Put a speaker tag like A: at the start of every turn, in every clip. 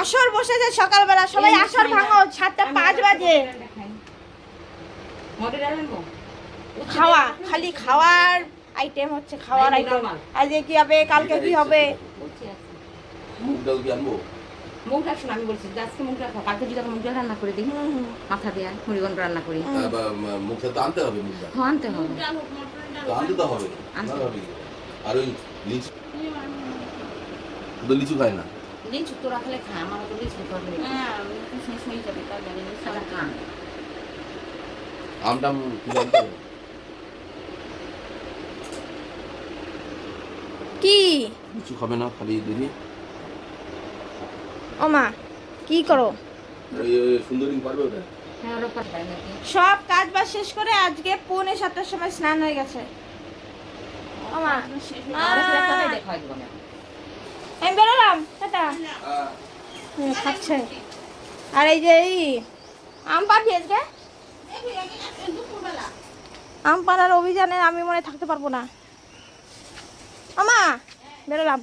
A: আসর বসেছে সকালবেলা সবাই আসর ভাঙো সাতটা পাঁচ বাজে। খাওয়া খালি খাওয়ার আইটেম হচ্ছে খাওয়ার আইটেম আজকে কি হবে কালকে কি হবে?
B: শোনো আমি বলছি আজকে খাও কালকে যদি আমরা রান্না করে দিই। মাথা রান্না করি।
C: তো আনতে হবে
B: হ্যাঁ আনতে হবে।
C: আনতে তো হবে।
B: আনতে
C: হবে। আর ওই লিচু লিচু খায় না।
B: লিচু তোরা খেলে খা আমার তো লিচু করবে সাদা কান
C: আম টাম কিনে আনতে হবে
A: কি?
C: লিচু খাবে না খালি দিদি
A: ও মা কি করো?
C: সুন্দরী পারবে ওটা?
B: হ্যাঁ
A: সব কাজ বাজ শেষ করে আজকে পৌনে সাতটার সময় স্নান হয়ে গেছে। ও মা
B: ওরা খেলে তাদের দেখা হয় জীবনে
A: আমি বেরোলাম, টাটা। খাচ্ছে। আর এই যে এই আম পাঠি আজকে? আম পাড়ার অভিযানে আমি মনে থাকতে পারব না। আমা, বেরোলাম।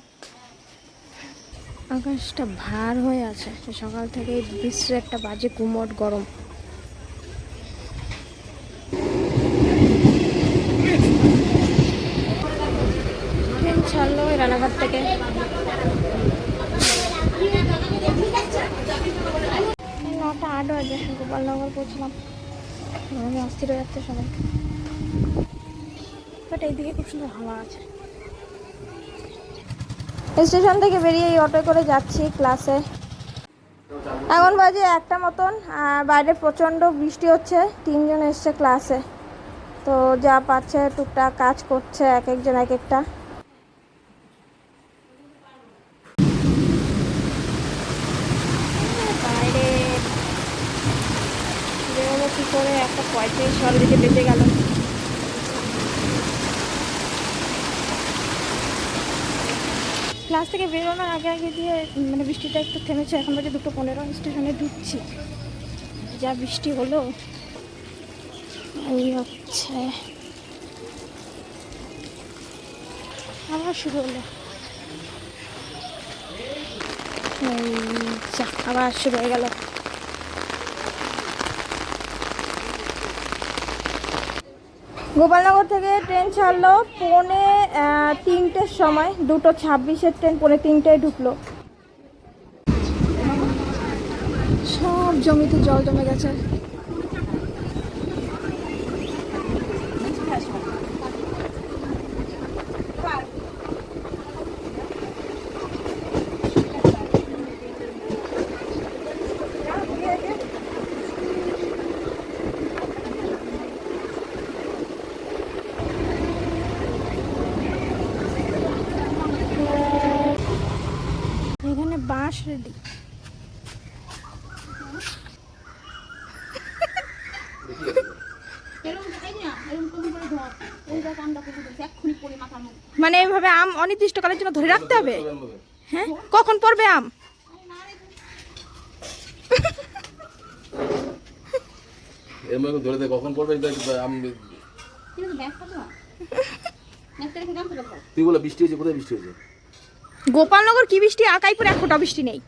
A: আকাশটা ভার হয়ে আছে। সকাল থেকে বিশ্ব একটা বাজে কুমট গরম। ছাড়লো ওই রানাঘাট থেকে। নটা আট বাজে, গোপালনগর পৌঁছলাম। আমি অস্থির হয়ে যাচ্ছে সবাই। বাট এইদিকে খুব সুন্দর হাওয়া আছে। স্টেশন থেকে বেরিয়ে এই অটো করে যাচ্ছি ক্লাসে এখন বাজে একটা মতন, আর বাইরে প্রচণ্ড বৃষ্টি হচ্ছে। তিনজন এসছে ক্লাসে তো যা পাচ্ছে, টুকটাক কাজ করছে, এক একজন এক একটা বাইরে করে একটা পঁয়ত্রিশ অলরেডি বেঁচে গেল। ক্লাস থেকে বেরোনোর আগে আগে দিয়ে মানে বৃষ্টিটা একটু থেমেছে, এখন বাজে দুটো পনেরো স্টেশনে ঢুকছি। যা বৃষ্টি হলো, এই হচ্ছে। আবার শুরু হলো। আবার শুরু হয়ে গেল। গোপালনগর থেকে ট্রেন ছাড়লো পৌনে তিনটের সময়। দুটো ছাব্বিশের ট্রেন পৌনে তিনটায় ঢুকলো। সব জমিতে জল জমে গেছে এখানে বাঁশ রেডি। মানে এইভাবে আম অনির্দিষ্টকালের জন্য ধরে রাখতে হবে? হ্যাঁ? কখন পড়বে আম?
C: এর ধরে দে কখন পড়বে আমি তুই বলে বৃষ্টি হয়েছে কোথায় বৃষ্টি হয়েছে?
A: গোপালনগর কি বৃষ্টি? আকাইপুরে এক ফোঁটা বৃষ্টি নেই।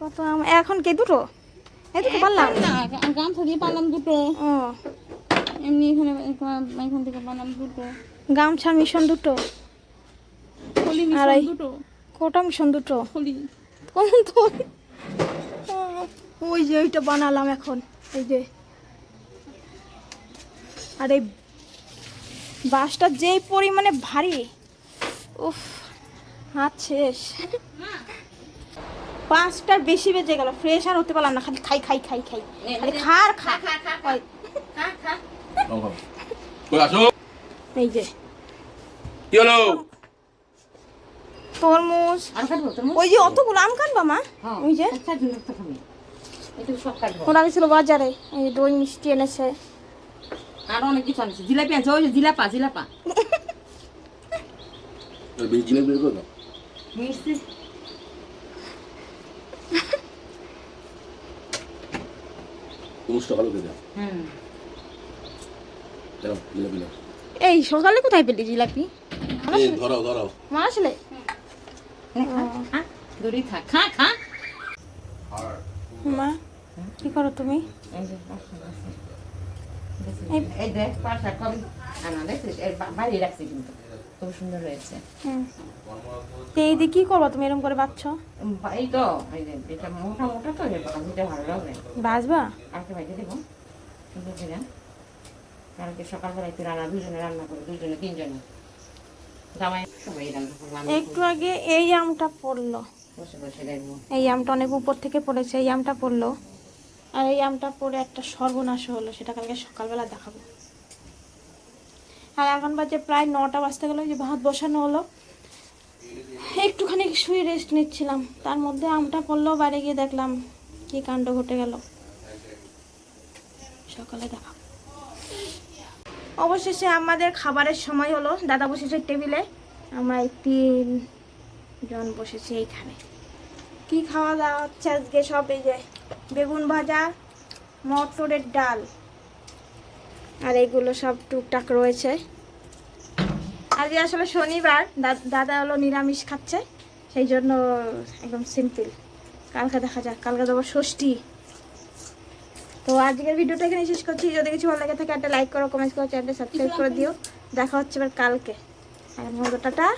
A: কত এখন কে? দুটো? এই দুটো পারলাম।
D: গামছা দিয়ে পারলাম দুটো।
A: ও।
D: এমনি এখানে এখান থেকে পারলাম দুটো।
A: গামছা মিশন দুটো। কোটা মিশন দুটো।
D: থলি।
A: কোন তো ওই যে ওইটা বানালাম এখন। এই যে। আর এই বাসটা যেই পরিমাণে ভারী উফ হাত শেষ। পাঁচটার বেশি বেজে গেল ফ্রেশ আর হতে পারলাম না খালি খাই খাই খাই খাই। খালি খার খা এই যে।
C: কি হলো?
A: তরমুজ? ওই যে অতগুলো আম কাটবা মা?
B: হ্যাঁ,
A: ওই যে। ওরা গেছিল বাজারে এই দই মিষ্টি এনেছে।
B: আরও অনেক কিছু আনছে। জিলাপি আছে ওই যে জিলাপা জিলাপা।
C: বেশি জিনিস বের করো
B: মিষ্টি
C: তরমুজটা ভালো খেতে
B: হুম
C: চলো জিলাপি নাও।
A: এই সকালে কোথায় পেলি জিলাপি
C: এই ধরাও ধরাও
A: মা আসলে
B: দড়ি থাক খা খা
A: মা কি করো তুমি
B: এই যে পাঁচশো আছে। দেখছিস? এই দেখ পাঁচশো কবে আনা দেখছিস? এর বা- রাখছি কিন্তু। খুব সুন্দর হয়েছে।
A: হুম। তো এই দিয়ে কি করব? তুমি এরকম করে বাচ্চ
B: উম, বা- এই তো এই এটা মোটা মোটা তো এই ভালো লাগবে
A: বাজবা
B: আরেকটা ভাইতে দেবো। কালকে সকালবেলা একটু রান্না দুজনে রান্না করে দুজনে তিনজনে।
A: একটু আগে এই আমটা পড়ল। এই আমটা অনেক উপর থেকে পড়েছে এই আমটা পড়ল। আর এই আমটা পড়ে একটা সর্বনাশ হলো, সেটা কালকে সকালবেলা দেখাবো। আর এখন বাজে প্রায় নটা বাজতে গেলো যে ভাত বসানো হলো। একটুখানি শুয়ে রেস্ট নিচ্ছিলাম, তার মধ্যে আমটা পড়ল, বাইরে গিয়ে দেখলাম কি কাণ্ড ঘটে গেল। সকালে দেখাবো অবশেষে আমাদের খাবারের সময় হলো, দাদা বসেছে টেবিলে, আমরা এই তিন জন বসেছি এইখানে। কি খাওয়া দাওয়া হচ্ছে আজকে? সব এই যে বেগুন ভাজা, মটরের ডাল। আর এইগুলো সব টুকটাক রয়েছে। আজকে আসলে শনিবার দাদা হলো নিরামিষ খাচ্ছে, সেই জন্য একদম সিম্পল কালকে দেখা যাক, কালকে দেবো ষষ্ঠী। তো আজকের ভিডিওটা এখানে শেষ করছি। যদি কিছু ভালো লাগে থাকে, একটা লাইক করো কমেন্ট করো চ্যানেলটা সাবস্ক্রাইব করে দিও। দেখা হচ্ছে এবার কালকে। আর টাটা।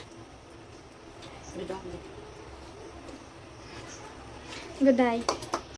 A: good night.